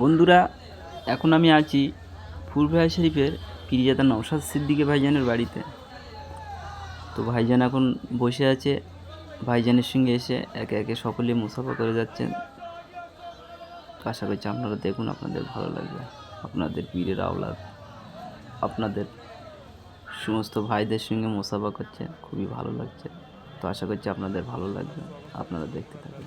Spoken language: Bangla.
বন্ধুরা, এখন আমি আছি ফুরফুরা শরীফের পিরিজাদা নওশাদ সিদ্দিকে ভাইজানের বাড়িতে। তো ভাইজান এখন বসে আছে, ভাইজানের সঙ্গে এসে একে একে সকলে মুসাফা করে যাচ্ছেন। আশা করছি আপনারা দেখুন, আপনাদের ভালো লাগবে, আপনাদের পীরের আওলাদ, আপনাদের সমস্ত ভাইদের সঙ্গে মুসাফা করছে, খুবই ভালো লাগছে। তো আশা করছি আপনাদের ভালো লাগবে, আপনারা দেখতে থাকুন।